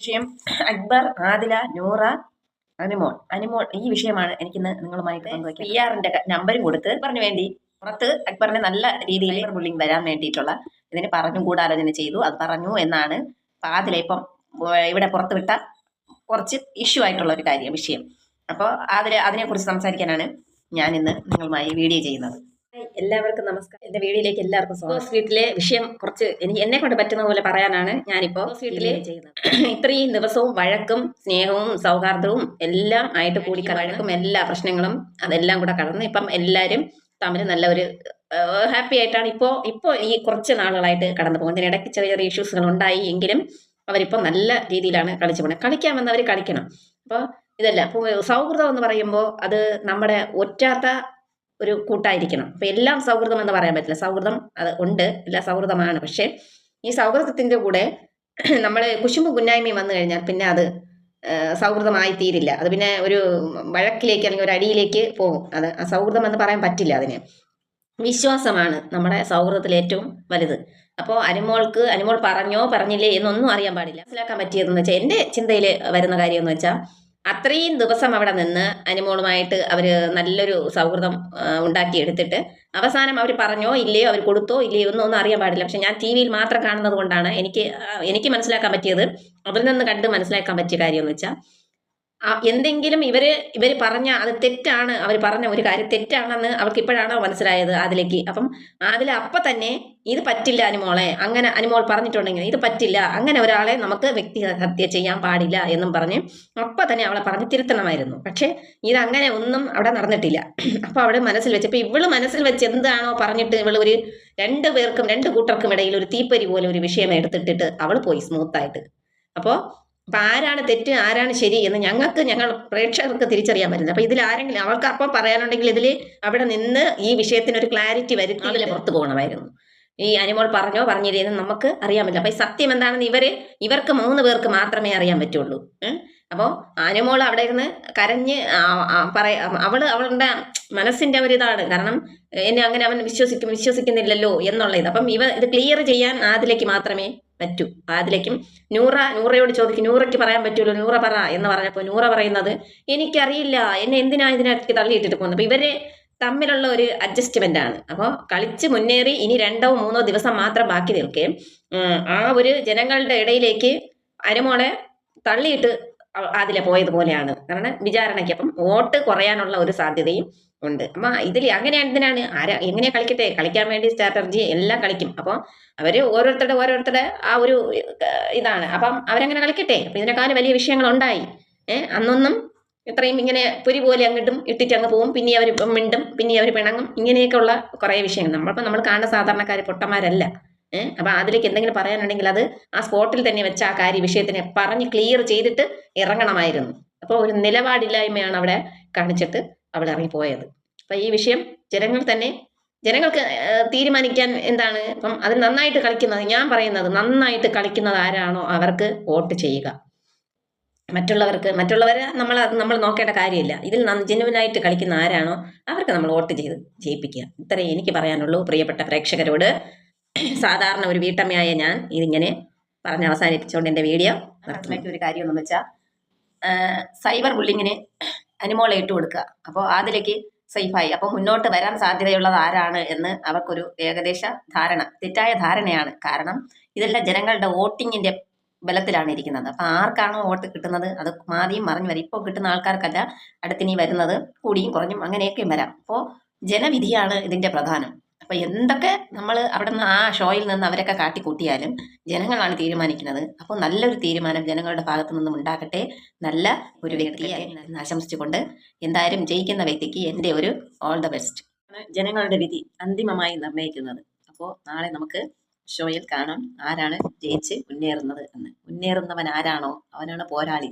വിഷയം. അക്ബർ ആദില നൂറ അനുമോൾ. അനുമോൾ ഈ വിഷയമാണ് എനിക്ക് എനിക്കിന്ന് നിങ്ങളുമായിട്ട് പി ആറിന്റെ നമ്പരും കൊടുത്ത് പറഞ്ഞു വേണ്ടി. പുറത്ത് അക്ബറിനെ നല്ല രീതിയിൽ ബുള്ളിങ് വരാൻ വേണ്ടിയിട്ടുള്ള ഇതിന് പറഞ്ഞു ഗൂഢാലോചന ചെയ്തു. അത് പറഞ്ഞു എന്നാണ് ആദില ഇപ്പം ഇവിടെ പുറത്ത് വിട്ട കുറച്ച് ഇഷ്യൂ ആയിട്ടുള്ള ഒരു കാര്യം വിഷയം. അപ്പോൾ അതിൽ അതിനെക്കുറിച്ച് സംസാരിക്കാനാണ് ഞാൻ ഇന്ന് നിങ്ങളുമായി വീഡിയോ ചെയ്യുന്നത്. എല്ലാവർക്കും നമസ്കാരം. എന്റെ വീഡിയോയിലേക്ക് എല്ലാവർക്കും സ്വാഗതം. വീട്ടിലെ വിഷയം കുറച്ച് എനിക്ക് എന്നെ കൊണ്ട് പറ്റുന്ന പോലെ പറയാനാണ് ഞാനിപ്പോ വീട്ടിലെ ചെയ്യുന്നത്. ഇത്രയും ദിവസവും വഴക്കും സ്നേഹവും സൗഹാർദ്ദവും എല്ലാം ആയിട്ട് കൂടി വഴക്കും. എല്ലാ പ്രശ്നങ്ങളും അതെല്ലാം കൂടെ കടന്ന് ഇപ്പം എല്ലാവരും തമ്മിൽ നല്ല ഒരു ഹാപ്പി ആയിട്ടാണ് ഇപ്പോ ഇപ്പോ ഈ കുറച്ച് നാളുകളായിട്ട് കടന്നു പോകുന്നത്. ഇതിനിടയ്ക്ക് ചെറിയ ചെറിയ ഇഷ്യൂസുകൾ ഉണ്ടായി എങ്കിലും അവരിപ്പോൾ നല്ല രീതിയിലാണ് കളിച്ചു പോകുന്നത്. കളിക്കാൻ വന്നവർ കളിക്കണം. അപ്പോൾ ഇതല്ല അപ്പോൾ സൗഹൃദം എന്ന് പറയുമ്പോൾ അത് നമ്മുടെ ഒറ്റാത്ത ഒരു കൂട്ടായിരിക്കണം. അപ്പോൾ എല്ലാം സൗഹൃദം എന്ന് പറയാൻ പറ്റില്ല. സൗഹൃദം അത് ഉണ്ട്. എല്ലാ സൗഹൃദമാണ്. പക്ഷേ ഈ സൗഹൃദത്തിന്റെ കൂടെ നമ്മൾ കുശുമ്പ് കുന്നായ്മയും വന്നു കഴിഞ്ഞാൽ പിന്നെ അത് സൗഹൃദമായി തീരില്ല. അത് പിന്നെ ഒരു വഴക്കിലേക്ക് അല്ലെങ്കിൽ ഒരു അടിയിലേക്ക് പോകും. അത് ആ സൗഹൃദം എന്ന് പറയാൻ പറ്റില്ല അതിന്. വിശ്വാസമാണ് നമ്മുടെ സൗഹൃദത്തിൽ ഏറ്റവും വലുത്. അപ്പോൾ അനുമോൾക്ക് അനുമോൾ പറഞ്ഞോ പറഞ്ഞില്ലേ എന്നൊന്നും അറിയാൻ പാടില്ല. മനസ്സിലാക്കാൻ പറ്റിയതെന്ന് വെച്ചാൽ എന്റെ ചിന്തയിൽ വരുന്ന കാര്യം എന്ന് വെച്ചാൽ അത്രയും ദിവസം അവിടെ നിന്ന് അനുമോളുമായിട്ട് അവർ നല്ലൊരു സൗഹൃദം ഉണ്ടാക്കിയെടുത്തിട്ട് അവസാനം അവർ പറഞ്ഞോ ഇല്ലയോ അവർ കൊടുത്തോ ഇല്ലയോ ഒന്നും ഒന്നും അറിയാൻ പാടില്ല. പക്ഷെ ഞാൻ ടി വിയിൽ മാത്രം കാണുന്നത് കൊണ്ടാണ് എനിക്ക് എനിക്ക് മനസ്സിലാക്കാൻ പറ്റിയത്. അതിൽ നിന്ന് കണ്ട് മനസ്സിലാക്കാൻ പറ്റിയ കാര്യം എന്ന് വെച്ചാൽ എന്തെങ്കിലും ഇവർ ഇവർ പറഞ്ഞ അത് തെറ്റാണ് അവർ പറഞ്ഞ ഒരു കാര്യം തെറ്റാണെന്ന് അവർക്ക് ഇപ്പോഴാണോ മനസ്സിലായത് അതിലേക്ക്? അപ്പം അതിൽ അപ്പൊ തന്നെ ഇത് പറ്റില്ല അനുമോളെ അങ്ങനെ അനുമോൾ പറഞ്ഞിട്ടുണ്ടെങ്കിൽ ഇത് പറ്റില്ല അങ്ങനെ ഒരാളെ നമുക്ക് വ്യക്തി ഹത്യ ചെയ്യാൻ പാടില്ല എന്നും പറഞ്ഞ് അപ്പൊ തന്നെ അവളെ പറഞ്ഞ് തിരുത്തണമായിരുന്നു. പക്ഷേ ഇത് അങ്ങനെ ഒന്നും അവിടെ നടന്നിട്ടില്ല. അപ്പൊ അവിടെ മനസ്സിൽ വെച്ച് ഇപ്പൊ ഇവൾ മനസ്സിൽ വെച്ച് എന്താണോ പറഞ്ഞിട്ട് ഇവൾ ഒരു രണ്ട് പേർക്കും രണ്ട് കൂട്ടർക്കും ഇടയിൽ ഒരു തീപ്പരി പോലെ ഒരു വിഷയം എടുത്തിട്ടിട്ട് അവൾ പോയി സ്മൂത്തായിട്ട് അപ്പോൾ അപ്പൊ ആരാണ് തെറ്റ് ആരാണ് ശരി എന്ന് ഞങ്ങൾക്ക് ഞങ്ങൾ പ്രേക്ഷകർക്ക് തിരിച്ചറിയാൻ പറ്റില്ല. അപ്പൊ ഇതിൽ ആരെങ്കിലും അവൾക്ക് അപ്പം പറയാനുണ്ടെങ്കിൽ ഇതിൽ അവിടെ നിന്ന് ഈ വിഷയത്തിന് ഒരു ക്ലാരിറ്റി വരുത്തി പുറത്തു പോകണമായിരുന്നു. ഈ അനിമോൾ പറഞ്ഞോ പറഞ്ഞില്ലേ എന്ന് നമുക്ക് അറിയാൻ പറ്റില്ല. അപ്പൊ ഈ സത്യം എന്താണെന്ന് ഇവർ ഇവർക്ക് മൂന്ന് പേർക്ക് മാത്രമേ അറിയാൻ പറ്റുള്ളൂ. അപ്പോൾ അനിമോൾ അവിടെ ഇരുന്ന് കരഞ്ഞ് പറയ അവൾ അവളുടെ മനസ്സിന്റെ ഒരു ഇതാണ്. കാരണം എന്നെ അങ്ങനെ അവൻ വിശ്വസിക്കും വിശ്വസിക്കുന്നില്ലല്ലോ എന്നുള്ള ഇത്. അപ്പം ഇവ ഇത് ക്ലിയർ ചെയ്യാൻ ആദിലേക്ക് മാത്രമേ പറ്റൂ. അതിലേക്കും നൂറ നൂറയോട് ചോദിക്കും നൂറയ്ക്ക് പറയാൻ പറ്റുമല്ലോ നൂറ പറ എന്ന് പറഞ്ഞപ്പോൾ നൂറ പറയുന്നത് എനിക്കറിയില്ല എന്നെ എന്തിനാ ഇതിനകത്ത് തള്ളിയിട്ടിട്ട് പോകുന്നത്? അപ്പം ഇവരെ തമ്മിലുള്ള ഒരു അഡ്ജസ്റ്റ്മെന്റ് ആണ്. അപ്പോൾ കളിച്ച് മുന്നേറി ഇനി രണ്ടോ മൂന്നോ ദിവസം മാത്രം ബാക്കി നിൽക്കേ ആ ഒരു ജനങ്ങളുടെ ഇടയിലേക്ക് അനുമോളെ തള്ളിയിട്ട് അതിലെ പോയതുപോലെയാണ്. കാരണം വിചാരണയ്ക്ക് അപ്പം വോട്ട് കുറയാനുള്ള ഒരു സാധ്യതയും ഉണ്ട്. അപ്പൊ ഇതിൽ അങ്ങനെ എന്തിനാണ്? ആരാ എങ്ങനെ കളിക്കട്ടെ? കളിക്കാൻ വേണ്ടി സ്ട്രാറ്റർജി എല്ലാം കളിക്കും. അപ്പോൾ അവർ ഓരോരുത്തരുടെ ഓരോരുത്തരുടെ ആ ഒരു ഇതാണ്. അപ്പം അവരങ്ങനെ കളിക്കട്ടെ? അപ്പൊ ഇതിനെക്കാളും വലിയ വിഷയങ്ങൾ ഉണ്ടായി ഏഹ് അന്നൊന്നും ഇത്രയും ഇങ്ങനെ പുരി പോലെ അങ്ങോട്ടും ഇട്ടിട്ട് അങ്ങ് പോവും. പിന്നെ അവർ മിണ്ടും പിന്നെ അവർ പിണങ്ങും. ഇങ്ങനെയൊക്കെ ഉള്ള കുറേ വിഷയങ്ങൾ. നമ്മളിപ്പോൾ നമ്മൾ കാണുന്ന സാധാരണക്കാർ പൊട്ടന്മാരല്ല. ഏഹ് അപ്പൊ അതിലേക്ക് എന്തെങ്കിലും പറയാനുണ്ടെങ്കിൽ അത് ആ സ്പോട്ടിൽ തന്നെ വെച്ച ആ കാര്യ വിഷയത്തിനെ പറഞ്ഞ് ക്ലിയർ ചെയ്തിട്ട് ഇറങ്ങണമായിരുന്നു. അപ്പോൾ ഒരു നിലപാടില്ലായ്മയാണ് അവിടെ കാണിച്ചിട്ട് അവൾ ഇറങ്ങിപ്പോയത്. അപ്പൊ ഈ വിഷയം ജനങ്ങൾ തന്നെ ജനങ്ങൾക്ക് തീരുമാനിക്കാൻ എന്താണ്? ഇപ്പം അത് നന്നായിട്ട് കളിക്കുന്നത് ഞാൻ പറയുന്നത് നന്നായിട്ട് കളിക്കുന്നത് ആരാണോ അവർക്ക് വോട്ട് ചെയ്യുക. മറ്റുള്ളവർക്ക് മറ്റുള്ളവരെ നമ്മൾ നമ്മൾ നോക്കേണ്ട കാര്യമില്ല. ഇതിൽ ജെനുവിനായിട്ട് കളിക്കുന്ന ആരാണോ അവർക്ക് നമ്മൾ വോട്ട് ചെയ്ത് ജയിപ്പിക്കുക. ഇത്രയും എനിക്ക് പറയാനുള്ളൂ. പ്രിയപ്പെട്ട പ്രേക്ഷകരോട് സാധാരണ ഒരു വീട്ടമ്മയായ ഞാൻ ഇതിങ്ങനെ പറഞ്ഞ് അവസാനിപ്പിച്ചുകൊണ്ട് എന്റെ വീഡിയോ ഒരു കാര്യം എന്ന് വെച്ചാൽ സൈബർ ബുള്ളിങ്ങിന് അനുമോളെ ഇട്ട് കൊടുക്കുക. അപ്പോൾ അതിലേക്ക് സേഫായി. അപ്പോൾ മുന്നോട്ട് വരാൻ സാധ്യതയുള്ളത് ആരാണ് എന്ന് അവർക്കൊരു ഏകദേശ ധാരണ തെറ്റായ ധാരണയാണ്. കാരണം ഇതെല്ലാം ജനങ്ങളുടെ വോട്ടിങ്ങിന്റെ ബലത്തിലാണ് ഇരിക്കുന്നത്. അപ്പൊ ആർക്കാണോ വോട്ട് കിട്ടുന്നത്? അത് മാറിയും മറിഞ്ഞു വരും. ഇപ്പോൾ കിട്ടുന്ന ആൾക്കാർക്കല്ല അടുത്തിനി വരുന്നത്. കൂടിയും കുറഞ്ഞും അങ്ങനെയൊക്കെയും വരാം. അപ്പോൾ ജനവിധിയാണ് ഇതിന്റെ പ്രധാനം. അപ്പൊ എന്തൊക്കെ നമ്മൾ അവിടെ നിന്ന് ആ ഷോയിൽ നിന്ന് അവരൊക്കെ കാട്ടിക്കൂട്ടിയാലും ജനങ്ങളാണ് തീരുമാനിക്കുന്നത്. അപ്പോൾ നല്ലൊരു തീരുമാനം ജനങ്ങളുടെ ഭാഗത്തു നിന്നും ഉണ്ടാകട്ടെ. നല്ല ഒരു വ്യക്തിയെ ആശംസിച്ചുകൊണ്ട് എന്തായാലും ജയിക്കുന്ന വ്യക്തിക്ക് എന്റെ ഒരു ഓൾ ദ ബെസ്റ്റ് ജനങ്ങളുടെ വിധി അന്തിമമായി നിർണയിക്കുന്നത് അപ്പോൾ നാളെ നമുക്ക് ഷോയിൽ കാണാം ആരാണ് ജയിച്ച് മുന്നേറുന്നത് എന്ന്. മുന്നേറുന്നവൻ ആരാണോ? അവനാണ് പോരാളി.